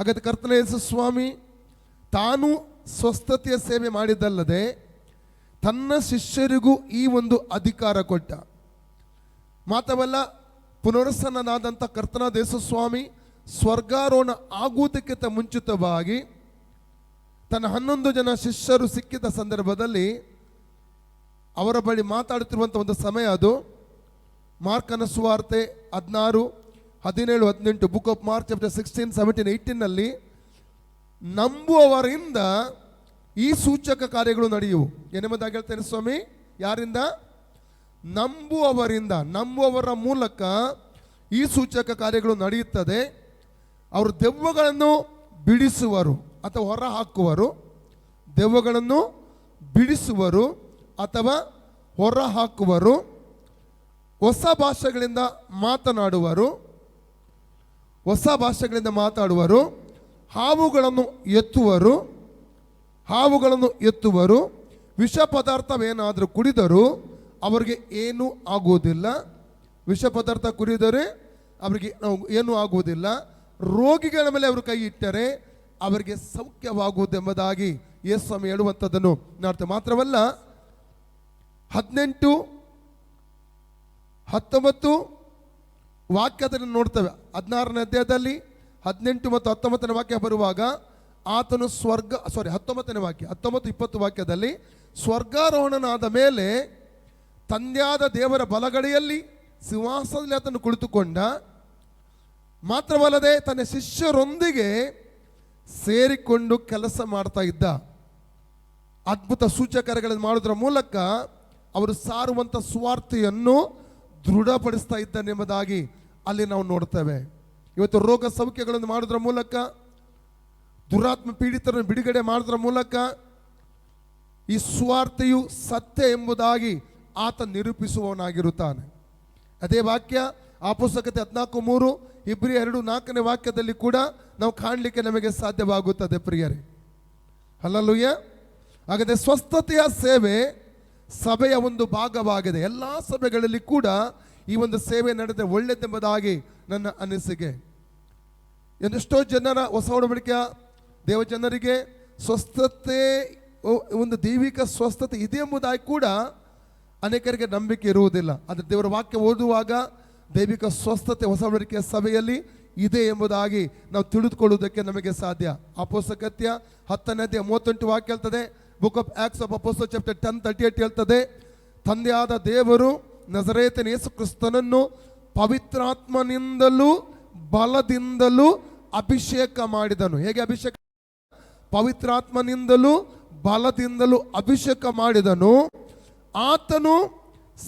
ಹಾಗಾದ್ರೆ ಕರ್ತನ ಯೇಸು ಸ್ವಾಮಿ, ತಾನು ಸ್ವಸ್ಥತೆಯ ಸೇವೆ ಮಾಡಿದ್ದಲ್ಲದೆ ತನ್ನ ಶಿಷ್ಯರಿಗೂ ಈ ಒಂದು ಅಧಿಕಾರ ಕೊಟ್ಟ. ಮಾತ್ರವಲ್ಲ ಪುನರ್ಸನ್ನನಾದಂಥ ಕರ್ತನ ಯೇಸು ಸ್ವಾಮಿ ಸ್ವರ್ಗಾರೋಹಣ ಆಗುವುದಕ್ಕಿಂತ ಮುಂಚಿತವಾಗಿ ತನ್ನ ಹನ್ನೊಂದು ಜನ ಶಿಷ್ಯರು ಸಿಕ್ಕಿದ ಸಂದರ್ಭದಲ್ಲಿ ಅವರ ಬಳಿ ಮಾತಾಡುತ್ತಿರುವಂಥ ಒಂದು ಸಮಯ ಅದು. ಮಾರ್ಕನ ಸುವಾರ್ತೆ ಹದಿನಾರು ಹದಿನೇಳು, ಹದಿನೆಂಟು book of Mark chapter sixteen seventeen ಏಯ್ಟೀನಲ್ಲಿ ನಂಬುವವರಿಂದ ಈ ಸೂಚಕ ಕಾರ್ಯಗಳು ನಡೆಯುವು. ಏನೆಂಬುದಾಗಿ ಹೇಳ್ತೇನೆ ಸ್ವಾಮಿ? ಯಾರಿಂದ? ನಂಬುವವರಿಂದ, ನಂಬುವವರ ಮೂಲಕ ಈ ಸೂಚಕ ಕಾರ್ಯಗಳು ನಡೆಯುತ್ತದೆ. ಅವರು ದೆವ್ವಗಳನ್ನು ಬಿಡಿಸುವರು, ಅಥವಾ ಹೊರ ಹಾಕುವರು ದೆವ್ವಗಳನ್ನು ಬಿಡಿಸುವರು, ಅಥವಾ ಹೊರ ಹಾಕುವರು ಹೊಸ ಭಾಷೆಗಳಿಂದ ಮಾತನಾಡುವರು. ಹೊಸ ಭಾಷೆಗಳಿಂದ ಮಾತಾಡುವರು, ಹಾವುಗಳನ್ನು ಎತ್ತುವರು ಹಾವುಗಳನ್ನು ಎತ್ತುವರು, ವಿಷ ಪದಾರ್ಥವೇನಾದರೂ ಕುಡಿದರೂ ಅವರಿಗೆ ಏನೂ ಆಗುವುದಿಲ್ಲ. ವಿಷ ಪದಾರ್ಥ ಕುಡಿದರೆ ಅವರಿಗೆ ಏನೂ ಆಗುವುದಿಲ್ಲ. ರೋಗಿಗಳ ಮೇಲೆ ಅವರು ಕೈ ಇಟ್ಟರೆ ಅವರಿಗೆ ಸೌಖ್ಯವಾಗುವುದೆಂಬುದಾಗಿ ಯೇಸು ಸ್ವಾಮಿ ಹೇಳುವಂಥದ್ದನ್ನು ನೋಡ್ತೇವೆ ಮಾತ್ರವಲ್ಲ, ಹದಿನೆಂಟು, ಹತ್ತೊಂಬತ್ತು ವಾಕ್ಯದಲ್ಲಿ ನೋಡ್ತೇವೆ. ಹದಿನಾರನೇ ಅಧ್ಯಾಯದಲ್ಲಿ ಹದಿನೆಂಟು ಮತ್ತು ಹತ್ತೊಂಬತ್ತನೇ ವಾಕ್ಯ ಬರುವಾಗ ಆತನು ಸ್ವರ್ಗ ಸಾರಿ ಹತ್ತೊಂಬತ್ತನೇ ವಾಕ್ಯ, ಹತ್ತೊಂಬತ್ತು ಇಪ್ಪತ್ತು ವಾಕ್ಯದಲ್ಲಿ ಸ್ವರ್ಗಾರೋಹಣನಾದ ಮೇಲೆ ತಂದೆಯಾದ ದೇವರ ಬಲಗಡೆಯಲ್ಲಿ ಸಿಂಹಾಸನದಲ್ಲಿ ಆತನು ಕುಳಿತುಕೊಂಡ. ಮಾತ್ರವಲ್ಲದೆ ತನ್ನ ಶಿಷ್ಯರೊಂದಿಗೆ ಸೇರಿಕೊಂಡು ಕೆಲಸ ಮಾಡ್ತಾ ಇದ್ದ. ಅದ್ಭುತ ಸೂಚಕರಗಳನ್ನು ಮಾಡೋದ್ರ ಮೂಲಕ ಅವರು ಸಾರುವಂಥ ಸ್ವಾರ್ಥೆಯನ್ನು ದೃಢಪಡಿಸ್ತಾ ಇದ್ದಾನೆಂಬುದಾಗಿ ಅಲ್ಲಿ ನಾವು ನೋಡ್ತೇವೆ. ಇವತ್ತು ರೋಗ ಸೌಖ್ಯಗಳನ್ನು ಮಾಡೋದ್ರ ಮೂಲಕ, ದುರಾತ್ಮ ಪೀಡಿತರನ್ನು ಬಿಡುಗಡೆ ಮಾಡೋದ್ರ ಮೂಲಕ, ಈ ಸ್ವಾರ್ಥೆಯು ಸತ್ಯ ಎಂಬುದಾಗಿ ಆತ ನಿರೂಪಿಸುವವನಾಗಿರುತ್ತಾನೆ. ಅದೇ ವಾಕ್ಯ ಆ ಪುಸ್ತಕತೆ ಹದಿನಾಲ್ಕು ಮೂರು ಇಬ್ಬರಿ ಎರಡು ನಾಲ್ಕನೇ ವಾಕ್ಯದಲ್ಲಿ ಕೂಡ ನಾವು ಕಾಣಲಿಕ್ಕೆ ನಮಗೆ ಸಾಧ್ಯವಾಗುತ್ತದೆ ಪ್ರಿಯರೇ. ಅಲ್ಲಲ್ಲೂಯ್ಯ ಹಾಗಾದರೆ ಸ್ವಸ್ಥತೆಯ ಸೇವೆ ಸಭೆಯ ಒಂದು ಭಾಗವಾಗಿದೆ. ಎಲ್ಲ ಸಭೆಗಳಲ್ಲಿ ಕೂಡ ಈ ಒಂದು ಸೇವೆ ನಡೆದ ಒಳ್ಳೆಯದೆಂಬುದಾಗಿ ನನ್ನ ಅನಿಸಿಕೆ. ಎಂದೆಷ್ಟೋ ಜನರ ಹೊಸ ಒಡಂಬಡಿಕೆಯ ದೇವಜನರಿಗೆ ಸ್ವಸ್ಥತೆ ಒಂದು ದೈವಿಕ ಸ್ವಸ್ಥತೆ ಇದೆ ಎಂಬುದಾಗಿ ಕೂಡ ಅನೇಕರಿಗೆ ನಂಬಿಕೆ ಇರುವುದಿಲ್ಲ. ಆದರೆ ದೇವರ ವಾಕ್ಯ ಓದುವಾಗ ದೈವಿಕ ಸ್ವಸ್ಥತೆ ಹೊಸ ಒಡಂಬಡಿಕೆಯ ಸಭೆಯಲ್ಲಿ ಇದೆ ಎಂಬುದಾಗಿ ನಾವು ತಿಳಿದುಕೊಳ್ಳುವುದಕ್ಕೆ ನಮಗೆ ಸಾಧ್ಯ. ಅಪೋಸಕತ್ಯ ಹತ್ತನೇ ಮೂವತ್ತೆಂಟು ವಾಕ್ಯ ಹೇಳ್ತದೆ. ಬುಕ್ ಆಫ್ ಆಕ್ಸ್ ಆಫ್ ಅಪೋಸೋ ಚಾಪ್ಟರ್ ಟೆನ್ ತರ್ಟಿ ಏಟ್ ಹೇಳ್ತದೆ. ತಂದೆಯಾದ ದೇವರು ನಜರೇತನ ಯೇಸು ಕ್ರಿಸ್ತನನ್ನು ಪವಿತ್ರಾತ್ಮನಿಂದಲೂ ಬಲದಿಂದಲೂ ಅಭಿಷೇಕ ಮಾಡಿದನು. ಹೇಗೆ ಅಭಿಷೇಕ? ಪವಿತ್ರಾತ್ಮನಿಂದಲೂ ಬಲದಿಂದಲೂ ಅಭಿಷೇಕ ಮಾಡಿದನು. ಆತನು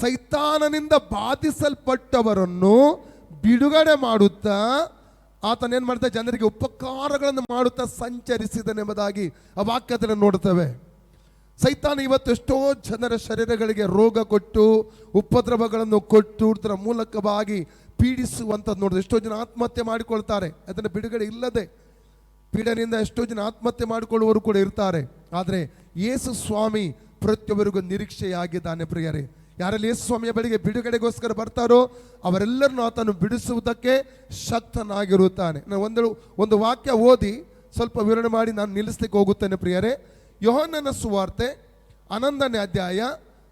ಸೈತಾನನಿಂದ ಬಾಧಿಸಲ್ಪಟ್ಟವರನ್ನು ಬಿಡುಗಡೆ ಮಾಡುತ್ತಾ ಆತನೇನು ಮಾಡ್ತಾ, ಜನರಿಗೆ ಉಪಕಾರಗಳನ್ನು ಮಾಡುತ್ತಾ ಸಂಚರಿಸಿದನೆಂಬುದಾಗಿ ಆ ವಾಕ್ಯದಲ್ಲಿ ನೋಡ್ತೇವೆ ಸೈತಾನ ಇವತ್ತು ಎಷ್ಟೋ ಜನರ ಶರೀರಗಳಿಗೆ ರೋಗ ಕೊಟ್ಟು, ಉಪದ್ರವಗಳನ್ನು ಕೊಟ್ಟು, ಇದರ ಮೂಲಕವಾಗಿ ಪೀಡಿಸುವಂಥದ್ದು ನೋಡಿದ್ರೆ ಎಷ್ಟೋ ಜನ ಆತ್ಮಹತ್ಯೆ ಮಾಡಿಕೊಳ್ತಾರೆ. ಅದನ್ನು ಬಿಡುಗಡೆ ಇಲ್ಲದೆ ಪೀಡನೆಯಿಂದ ಎಷ್ಟೋ ಜನ ಆತ್ಮಹತ್ಯೆ ಮಾಡಿಕೊಳ್ಳುವರು ಕೂಡ ಇರ್ತಾರೆ. ಆದರೆ ಯೇಸು ಸ್ವಾಮಿ ಪ್ರತಿಯೊಬ್ಬರಿಗೂ ನಿರೀಕ್ಷೆಯಾಗಿದ್ದಾನೆ ಪ್ರಿಯರೇ. ಯಾರಲ್ಲಿ ಯೇಸು ಸ್ವಾಮಿಯ ಬಳಿಗೆ ಬಿಡುಗಡೆಗೋಸ್ಕರ ಬರ್ತಾರೋ, ಅವರೆಲ್ಲರನ್ನು ಆತನು ಬಿಡಿಸುವುದಕ್ಕೆ ಶಕ್ತನಾಗಿರುತ್ತಾನೆ. ನಾನು ಒಂದು ಒಂದು ವಾಕ್ಯ ಓದಿ ಸ್ವಲ್ಪ ವಿವರಣೆ ಮಾಡಿ ನಾನು ನಿಲ್ಲಿಸ್ಲಿಕ್ಕೆ ಹೋಗುತ್ತೇನೆ ಪ್ರಿಯರೇ. ಯೋಹನ್ನನ ಸುವಾರ್ತೆ ಹನ್ನೊಂದನೇ ಅಧ್ಯಾಯ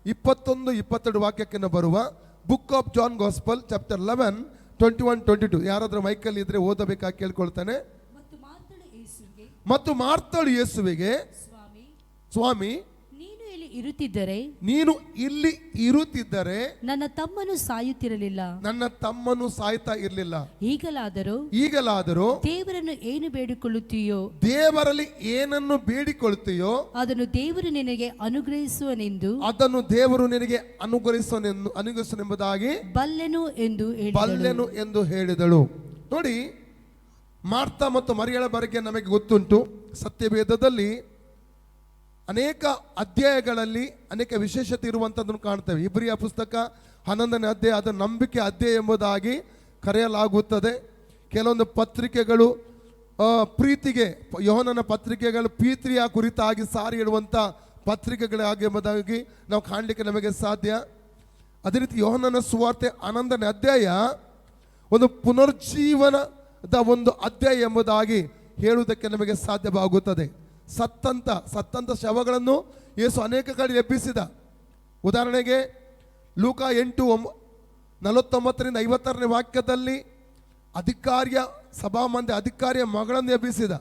ಇಪ್ಪತ್ತೊಂದು ಇಪ್ಪತ್ತೆರಡು ವಾಕ್ಯಕ್ಕೆ ಬರುವ book of John gospel chapter eleven twenty one twenty two ಯಾರಾದರೂ ಮೈಕಲ್ ಇದ್ರೆ ಓದಬೇಕಾಗಿ ಕೇಳ್ಕೊಳ್ತಾನೆ. ಮತ್ತು ಮಾರ್ತಳು ಯೇಸುವಿಗೆ ಸ್ವಾಮಿ ಇರುತ್ತಿದ್ದರೆ ನೀನು ಇಲ್ಲಿ ಇರುತ್ತಿದ್ದರೆ ನನ್ನ ತಮ್ಮನು ಸಾಯುತ್ತಿರಲಿಲ್ಲ. ನನ್ನ ತಮ್ಮನು ಸಾಯ್ತಾ ಇರಲಿಲ್ಲ. ಈಗಲಾದರೂ ಈಗಲಾದರೂ ದೇವರನ್ನು ಏನು ಬೇಡಿಕೊಳ್ಳುತ್ತೀಯೋ ದೇವರಲ್ಲಿ ಏನನ್ನು ಬೇಡಿಕೊಳ್ಳುತ್ತೀಯೋ ಅದನ್ನು ದೇವರು ನಿನಗೆ ಅನುಗ್ರಹಿಸುವನೆಂದು ಅದನ್ನು ದೇವರು ನಿನಗೆ ಅನುಗ್ರಹಿಸುವನೆಂದು ಅನುಗ್ರಹಿಸುವನೆಂಬುದಾಗಿ ಬಲ್ಲೆನು ಎಂದು ಹೇಳಿದಳು. ಬಲ್ಲೆನು ಎಂದು ಹೇಳಿದಳು. ನೋಡಿ ಮಾರ್ತಾ ಮತ್ತು ಮರಿಯಳ ಬಗ್ಗೆ ನಮಗೆ ಗೊತ್ತುಂಟು. ಸತ್ಯವೇದದಲ್ಲಿ ಅನೇಕ ಅಧ್ಯಾಯಗಳಲ್ಲಿ ಅನೇಕ ವಿಶೇಷತೆ ಇರುವಂಥದ್ದನ್ನು ಕಾಣ್ತೇವೆ. ಇಬ್ರಿಯ ಪುಸ್ತಕ ಹನ್ನೊಂದನೇ ಅಧ್ಯಾಯ ಅದು ನಂಬಿಕೆ ಅಧ್ಯಾಯ ಎಂಬುದಾಗಿ ಕರೆಯಲಾಗುತ್ತದೆ. ಕೆಲವೊಂದು ಪತ್ರಿಕೆಗಳು ಪ್ರೀತಿಗೆ, ಯೋಹನನ ಪತ್ರಿಕೆಗಳು ಪ್ರೀತಿಯ ಕುರಿತಾಗಿ ಸಾರಿ ಹೇಳುವಂಥ ಪತ್ರಿಕೆಗಳಾಗಿ ಎಂಬುದಾಗಿ ನಾವು ಕಾಣಲಿಕ್ಕೆ ನಮಗೆ ಸಾಧ್ಯ. ಅದೇ ರೀತಿ ಯೋಹನನ ಸುವಾರ್ತೆ ಹನ್ನೊಂದನೇ ಅಧ್ಯಾಯ ಒಂದು ಪುನರ್ಜೀವನದ ಒಂದು ಅಧ್ಯಾಯ ಎಂಬುದಾಗಿ ಹೇಳುವುದಕ್ಕೆ ನಮಗೆ ಸಾಧ್ಯವಾಗುತ್ತದೆ. ಸತ್ತಂತ ಸತ್ತಂತ ಶವಗಳನ್ನು ಯೇಸು ಅನೇಕ ಕಡೆ ಎಬ್ಬಿಸಿದ ಉದಾಹರಣೆಗೆ ಲೂಕ ಎಂಟು ಒಂಬ ನಲವತ್ತೊಂಬತ್ತರಿಂದ ಐವತ್ತಾರನೇ ವಾಕ್ಯದಲ್ಲಿ ಅಧಿಕಾರಿಯ ಸಭಾಮಂದಿ ಅಧಿಕಾರಿಯ ಮಗಳನ್ನು ಎಬ್ಬಿಸಿದ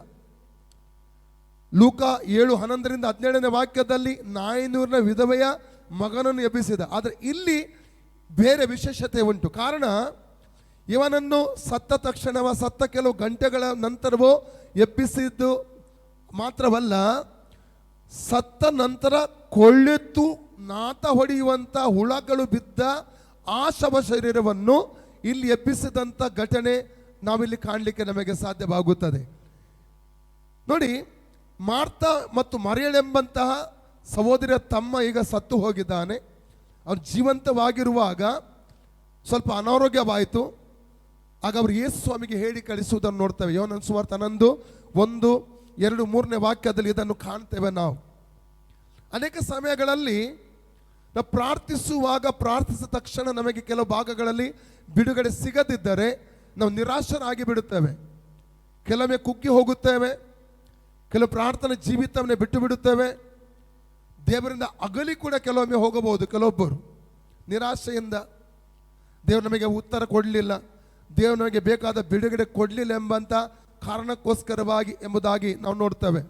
ಲೂಕ ಏಳು ಹನ್ನೊಂದರಿಂದ ಹದಿನೇಳನೇ ವಾಕ್ಯದಲ್ಲಿ ನಾಯನೂರಿನ ವಿಧವೆಯ ಮಗನನ್ನು ಎಬ್ಬಿಸಿದ ಆದರೆ ಇಲ್ಲಿ ಬೇರೆ ವಿಶೇಷತೆ ಉಂಟು. ಕಾರಣ ಇವನನ್ನು ಸತ್ತ ತಕ್ಷಣವ, ಸತ್ತ ಕೆಲವು ಗಂಟೆಗಳ ನಂತರವೋ ಎಬ್ಬಿಸಿದ್ದು ಮಾತ್ರವಲ್ಲ, ಸತ್ತ ನಂತರ ಕೊಳ್ಳೆತ್ತು ನಾತ ಹೊಡೆಯುವಂಥ ಹುಳಗಳು ಬಿದ್ದ ಆ ಶವ ಶರೀರವನ್ನು ಇಲ್ಲಿ ಎಬ್ಬಿಸಿದಂಥ ಘಟನೆ ನಾವಿಲ್ಲಿ ಕಾಣಲಿಕ್ಕೆ ನಮಗೆ ಸಾಧ್ಯವಾಗುತ್ತದೆ. ನೋಡಿ, ಮಾರ್ತಾ ಮತ್ತು ಮರಿಯಳೆಂಬಂತಹ ಸಹೋದರಿಯ ತಮ್ಮ ಈಗ ಸತ್ತು ಹೋಗಿದ್ದಾನೆ. ಅವ್ರು ಜೀವಂತವಾಗಿರುವಾಗ ಸ್ವಲ್ಪ ಅನಾರೋಗ್ಯವಾಯಿತು. ಆಗ ಅವರು ಯೇಸು ಸ್ವಾಮಿಗೆ ಹೇಳಿ ಕಳಿಸುವುದನ್ನು ನೋಡ್ತೇವೆ. ಯೋನನ್ ಸುಮಾರು ತನ್ನೊಂದು ಒಂದು ಎರಡು ಮೂರನೇ ವಾಕ್ಯದಲ್ಲಿ ಇದನ್ನು ಕಾಣ್ತೇವೆ ನಾವು. ಅನೇಕ ಸಮಯಗಳಲ್ಲಿ ನಾವು ಪ್ರಾರ್ಥಿಸುವಾಗ ಪ್ರಾರ್ಥಿಸಿದ ತಕ್ಷಣ ನಮಗೆ ಕೆಲವು ಭಾಗಗಳಲ್ಲಿ ಬಿಡುಗಡೆ ಸಿಗದಿದ್ದರೆ ನಾವು ನಿರಾಶರಾಗಿ ಬಿಡುತ್ತೇವೆ. ಕೆಲವೊಮ್ಮೆ ಕುಗ್ಗಿ ಹೋಗುತ್ತೇವೆ. ಕೆಲವು ಪ್ರಾರ್ಥನೆ ಜೀವಿತವನ್ನೇ ಬಿಟ್ಟು ಬಿಡುತ್ತೇವೆ. ದೇವರಿಂದ ಅಗಲಿ ಕೂಡ ಕೆಲವೊಮ್ಮೆ ಹೋಗಬಹುದು. ಕೆಲವೊಬ್ಬರು ನಿರಾಶೆಯಿಂದ ದೇವರು ನಮಗೆ ಉತ್ತರ ಕೊಡಲಿಲ್ಲ. ದೇವರು ನಮಗೆ ಬೇಕಾದ ಬಿಡುಗಡೆ ಕೊಡಲಿಲ್ಲ ಎಂಬಂತ ಕಾರಣಕ್ಕೋಸ್ಕರವಾಗಿ ಎಂಬುದಾಗಿ ನಾವು ನೋಡ್ತೇವೆ.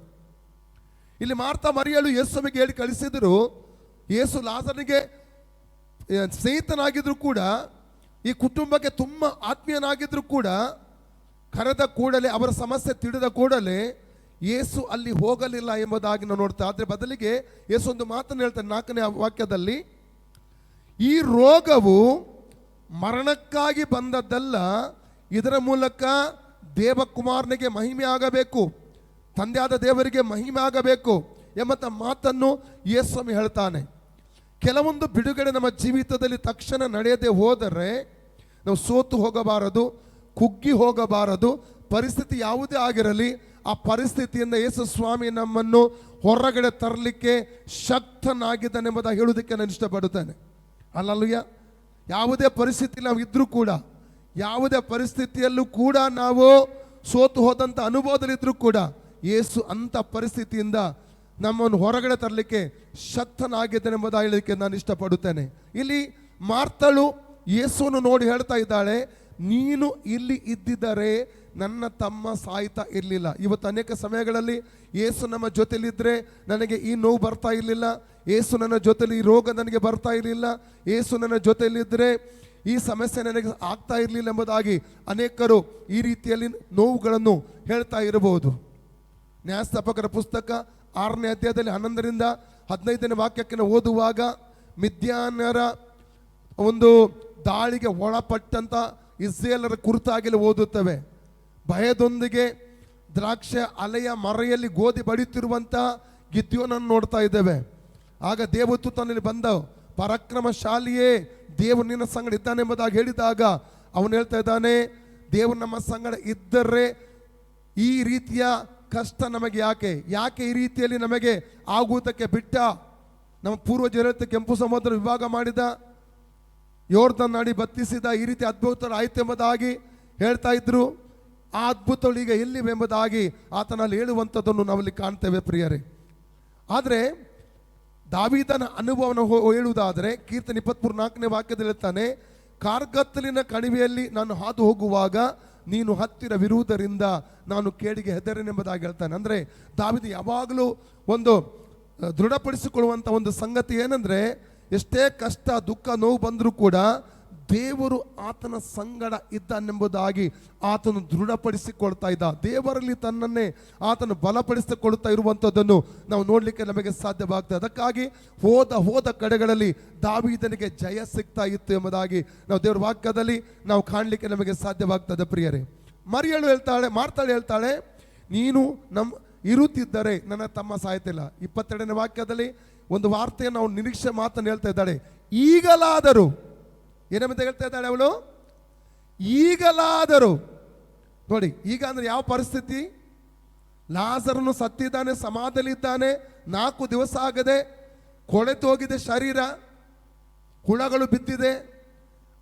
ಇಲ್ಲಿ ಮಾರ್ತಾ ಮರಿಯಲು ಯೇಸುವಿಗೆ ಹೇಳಿ ಕಳಿಸಿದ್ರು, ಯೇಸು ಲಾಸನಿಗೆ ಸ್ನೇಹಿತನಾಗಿದ್ದರೂ ಕೂಡ, ಈ ಕುಟುಂಬಕ್ಕೆ ತುಂಬ ಆತ್ಮೀಯನಾಗಿದ್ದರೂ ಕೂಡ, ಕರೆದ ಕೂಡಲೇ, ಅವರ ಸಮಸ್ಯೆ ತಿಳಿದ ಕೂಡಲೇ, ಯೇಸು ಅಲ್ಲಿ ಹೋಗಲಿಲ್ಲ ಎಂಬುದಾಗಿ ನಾವು ನೋಡ್ತೇವೆ. ಆದರೆ ಬದಲಿಗೆ ಯೇಸು ಒಂದು ಮಾತನ್ನು ಹೇಳ್ತಾರೆ ನಾಲ್ಕನೇ ವಾಕ್ಯದಲ್ಲಿ, ಈ ರೋಗವು ಮರಣಕ್ಕಾಗಿ ಬಂದದ್ದಲ್ಲ, ಇದರ ಮೂಲಕ ದೇವಕುಮಾರನಿಗೆ ಮಹಿಮೆ ಆಗಬೇಕು, ತಂದೆಯಾದ ದೇವರಿಗೆ ಮಹಿಮೆ ಆಗಬೇಕು ಎಂಬಂಥ ಮಾತನ್ನು ಯೇಸ್ವಾಮಿ ಹೇಳ್ತಾನೆ. ಕೆಲವೊಂದು ಬಿಡುಗಡೆ ನಮ್ಮ ಜೀವಿತದಲ್ಲಿ ತಕ್ಷಣ ನಡೆಯದೆ ಹೋದರೆ ನಾವು ಸೋತು ಹೋಗಬಾರದು, ಕುಗ್ಗಿ ಹೋಗಬಾರದು, ಪರಿಸ್ಥಿತಿ ಯಾವುದೇ ಆಗಿರಲಿ, ಆ ಪರಿಸ್ಥಿತಿಯಿಂದ ಯೇಸು ಸ್ವಾಮಿ ನಮ್ಮನ್ನು ಹೊರಗಡೆ ತರಲಿಕ್ಕೆ ಶಕ್ತನಾಗಿದ್ದಾನೆಂಬುದಾಗಿ ಹೇಳುವುದಕ್ಕೆ ನಾನು ಇಷ್ಟಪಡುತ್ತೇನೆ. ಅಲ್ಲಲ್ಲಯ್ಯ, ಯಾವುದೇ ಪರಿಸ್ಥಿತಿ ನಾವು ಇದ್ದರೂ ಕೂಡ ಯಾವುದೇ ಪರಿಸ್ಥಿತಿಯಲ್ಲೂ ಕೂಡ ನಾವು ಸೋತು ಹೋದಂಥ ಅನುಭವದಲ್ಲಿದ್ದರೂ ಕೂಡ ಏಸು ಅಂಥ ಪರಿಸ್ಥಿತಿಯಿಂದ ನಮ್ಮನ್ನು ಹೊರಗಡೆ ತರಲಿಕ್ಕೆ ಶಕ್ತನಾಗಿದ್ದಾನೆಂಬುದಾಗಿ ಹೇಳಲಿಕ್ಕೆ ನಾನು ಇಷ್ಟಪಡುತ್ತೇನೆ. ಇಲ್ಲಿ ಮಾರ್ತಳು ಯೇಸುವನ್ನು ನೋಡಿ ಹೇಳ್ತಾ ಇದ್ದಾಳೆ, ನೀನು ಇಲ್ಲಿ ಇದ್ದಿದ್ದರೆ ನನ್ನ ತಮ್ಮ ಸಾಯ್ತಾ ಇರಲಿಲ್ಲ. ಇವತ್ತು ಅನೇಕ ಸಮಯಗಳಲ್ಲಿ ಏಸು ನಮ್ಮ ಜೊತೆಲಿದ್ದರೆ ನನಗೆ ಈ ನೋವು ಬರ್ತಾ ಇರಲಿಲ್ಲ. ಏಸು ನನ್ನ ಜೊತೆಲಿ ಈ ರೋಗ ನನಗೆ ಬರ್ತಾ ಇರಲಿಲ್ಲ. ಏಸು ನನ್ನ ಜೊತೆಲಿದ್ದರೆ ಈ ಸಮಸ್ಯೆ ನನಗೆ ಆಗ್ತಾ ಇರಲಿಲ್ಲ ಎಂಬುದಾಗಿ ಅನೇಕರು ಈ ರೀತಿಯಲ್ಲಿ ನೋವುಗಳನ್ನು ಹೇಳ್ತಾ ಇರಬಹುದು. ನ್ಯಾಯಸ್ಥಾಪಕರ ಪುಸ್ತಕ ಆರನೇ ಅಧ್ಯಾಯದಲ್ಲಿ ಹನ್ನೊಂದರಿಂದ ಹದಿನೈದನೇ ವಾಕ್ಯಕ್ಕೆ ಓದುವಾಗ ಮಿಥ್ಯಾನರ ಒಂದು ದಾಳಿಗೆ ಒಳಪಟ್ಟಂಥ ಇಸ್ರೇಲರ ಕುರಿತಾಗಿ ಓದುತ್ತವೆ. ಭಯದೊಂದಿಗೆ ದ್ರಾಕ್ಷ ಅಲೆಯ ಮರೆಯಲ್ಲಿ ಗೋಧಿ ಬಡಿತಿರುವಂತ ಗಿದ್ಯೋನನ್ನು ನೋಡ್ತಾ ಇದ್ದೇವೆ. ಆಗ ದೇವತ್ತು ತನ್ನಲ್ಲಿ ಬಂದ ಪರಾಕ್ರಮಶಾಲಿಯೇ ದೇವರು ನಿನ್ನ ಸಂಗಡ ಇದ್ದಾನೆ ಎಂಬುದಾಗಿ ಹೇಳಿದಾಗ ಅವನು ಹೇಳ್ತಾ ಇದ್ದಾನೆ, ದೇವರು ನಮ್ಮ ಸಂಗಡ ಇದ್ದರೆ ಈ ರೀತಿಯ ಕಷ್ಟ ನಮಗೆ ಯಾಕೆ? ಯಾಕೆ ಈ ರೀತಿಯಲ್ಲಿ ನಮಗೆ ಆಗುವುದಕ್ಕೆ ಬಿಟ್ಟ? ನಮ್ಮ ಪೂರ್ವಜರು ಕೆಂಪು ಸಮುದ್ರ ವಿಭಾಗ ಮಾಡಿದ ಯೋರ್ಧನ್ ನಾಡಿ ಬತ್ತಿಸಿದ ಈ ರೀತಿ ಅದ್ಭುತ ಆಯ್ತು ಎಂಬುದಾಗಿ ಹೇಳ್ತಾ ಇದ್ರು. ಆ ಅದ್ಭುತಗಳು ಈಗ ಎಲ್ಲಿವೆ ಎಂಬುದಾಗಿ ಆತನಲ್ಲಿ ಹೇಳುವಂಥದ್ದನ್ನು ನಾವಲ್ಲಿ ಕಾಣ್ತೇವೆ ಪ್ರಿಯರೇ. ಆದರೆ ದಾವಿದನ ಅನುಭವನ ಹೇಳುವುದಾದರೆ ಕೀರ್ತನೆ ಇಪ್ಪತ್ಮೂರು ನಾಲ್ಕನೇ ವಾಕ್ಯದಲ್ಲಿ ಹೇಳ್ತಾನೆ ಕಾರ್ಗತ್ತಲಿನ ಕಣಿವೆಯಲ್ಲಿ ನಾನು ಹಾದು ಹೋಗುವಾಗ ನೀನು ಹತ್ತಿರವಿರುವುದರಿಂದ ನಾನು ಕೇಡಿಗೆ ಹೆದರನೆಂಬುದಾಗಿ ಹೇಳ್ತಾನೆ. ಅಂದರೆ ದಾವಿದ ಯಾವಾಗಲೂ ಒಂದು ದೃಢಪಡಿಸಿಕೊಳ್ಳುವಂಥ ಒಂದು ಸಂಗತಿ ಏನಂದರೆ ಎಷ್ಟೇ ಕಷ್ಟ, ದುಃಖ, ನೋವು ಬಂದರೂ ಕೂಡ ದೇವರು ಆತನ ಸಂಗಡ ಇದ್ದಾನೆಂಬುದಾಗಿ ಆತನು ದೃಢಪಡಿಸಿಕೊಳ್ತಾ ಇದ್ದ. ದೇವರಲ್ಲಿ ತನ್ನನ್ನೇ ಆತನು ಬಲಪಡಿಸಿಕೊಳ್ತಾ ಇರುವಂಥದ್ದನ್ನು ನಾವು ನೋಡಲಿಕ್ಕೆ ನಮಗೆ ಸಾಧ್ಯವಾಗ್ತದೆ. ಅದಕ್ಕಾಗಿ ಹೋದ ಹೋದ ಕಡೆಗಳಲ್ಲಿ ದಾವಿದನಿಗೆ ಜಯ ಸಿಗ್ತಾ ಇತ್ತು ಎಂಬುದಾಗಿ ನಾವು ದೇವರ ವಾಕ್ಯದಲ್ಲಿ ನಾವು ಕಾಣಲಿಕ್ಕೆ ನಮಗೆ ಸಾಧ್ಯವಾಗ್ತದೆ ಪ್ರಿಯರೇ. ಮರಿಯಳು ಹೇಳ್ತಾಳೆ, ಮಾರ್ತಾಳೆ ಹೇಳ್ತಾಳೆ, ನೀನು ನಮ್ಮ ಇರುತ್ತಿದ್ದರೆ ನನ್ನ ತಮ್ಮ ಸಾಯ್ತಿಲ್ಲ. ಇಪ್ಪತ್ತೆರಡನೇ ವಾಕ್ಯದಲ್ಲಿ ಒಂದು ವಾರ್ತೆಯನ್ನು ನಾವು ನಿರೀಕ್ಷೆ ಮಾತನ್ನು ಹೇಳ್ತಾ ಇದ್ದಾಳೆ. ಈಗಲಾದರೂ ಏನೆಂಬುದು ಹೇಳ್ತಾ ಇದ್ದಾಳೆ ಅವಳು? ಈಗಲಾದರೂ, ನೋಡಿ, ಈಗ ಅಂದ್ರೆ ಯಾವ ಪರಿಸ್ಥಿತಿ? ಲಾಜರನು ಸತ್ತಿದ್ದಾನೆ ಸಮಾಧಲಿದ್ದಾನೆ ನಾಲ್ಕು ದಿವಸ ಆಗದೆ, ಕೊಳೆತು ಹೋಗಿದೆ ಶರೀರ, ಹುಳಗಳು ಬಿದ್ದಿದೆ.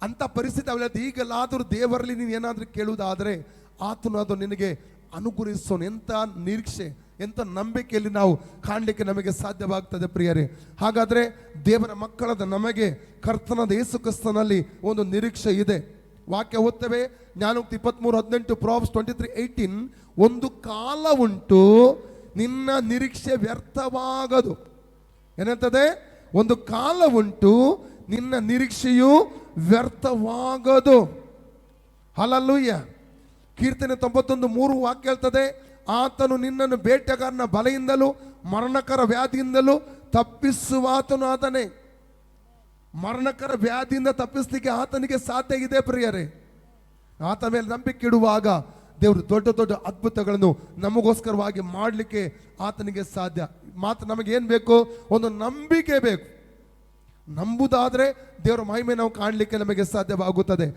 ಅಂತ ಪರಿಸ್ಥಿತಿ ಅವಳದ್ದು. ಈಗಲಾದರೂ ದೇವರಲ್ಲಿ ನೀನು ಏನಾದರೂ ಕೇಳುವುದಾದರೆ ಆತನು ಅದು ನಿನಗೆ ಅನುಗ್ರಹಿಸೋನು ಎಂಥ ನಿರೀಕ್ಷೆ ಎಂಥ ನಂಬಿಕೆಯಲ್ಲಿ ನಾವು ಕಾಣಲಿಕ್ಕೆ ನಮಗೆ ಸಾಧ್ಯವಾಗ್ತದೆ ಪ್ರಿಯರೇ. ಹಾಗಾದ್ರೆ ದೇವರ ಮಕ್ಕಳದ ನಮಗೆ ಕರ್ತನದ ಯೇಸು ಕ್ರಿಸ್ತನಲ್ಲಿ ಒಂದು ನಿರೀಕ್ಷೆ ಇದೆ. ವಾಕ್ಯ ಓದ್ತೇವೆ, ಜ್ಞಾನೋಕ್ತಿ ಇಪ್ಪತ್ಮೂರು ಹದಿನೆಂಟು, ಪ್ರಾಬ್ಸ್ ಟ್ವೆಂಟಿ ತ್ರೀ ಏಯ್ಟೀನ್. ಒಂದು ಕಾಲ ಉಂಟು, ನಿನ್ನ ನಿರೀಕ್ಷೆ ವ್ಯರ್ಥವಾಗದು. ಏನಂತದೆ? ಒಂದು ಕಾಲ ಉಂಟು, ನಿನ್ನ ನಿರೀಕ್ಷೆಯು ವ್ಯರ್ಥವಾಗದು. ಹಲಲ್ಲೂಯ್ಯ ಕೀರ್ತನೆ ತೊಂಬತ್ತೊಂದು ಮೂರು ವಾಕ್ಯ ಹೇಳ್ತದೆ, ಆತನು ನಿನ್ನನ್ನು ಬೇಟೆಗಾರನ ಬಲೆಯಿಂದಲೂ, ಮರಣಕರ ವ್ಯಾಧಿಯಿಂದಲೂ ತಪ್ಪಿಸುವಾತನು ಆತನೇ ಮರಣಕರ ವ್ಯಾಧಿಯಿಂದ ತಪ್ಪಿಸಲಿಕ್ಕೆ ಆತನಿಗೆ ಸಾಧ್ಯ ಇದೆ ಪ್ರಿಯರೇ. ಆತ ಮೇಲೆ ನಂಬಿಕೆ ಇಡುವಾಗ ದೇವರು ದೊಡ್ಡ ದೊಡ್ಡ ಅದ್ಭುತಗಳನ್ನು ನಮಗೋಸ್ಕರವಾಗಿ ಮಾಡಲಿಕ್ಕೆ ಆತನಿಗೆ ಸಾಧ್ಯ. ಮಾತ್ರ ನಮಗೇನು ಬೇಕು? ಒಂದು ನಂಬಿಕೆ ಬೇಕು. ನಂಬುದಾದರೆ ದೇವರ ಮಹಿಮೆ ನಾವು ಕಾಣಲಿಕ್ಕೆ ನಮಗೆ ಸಾಧ್ಯವಾಗುತ್ತದೆ.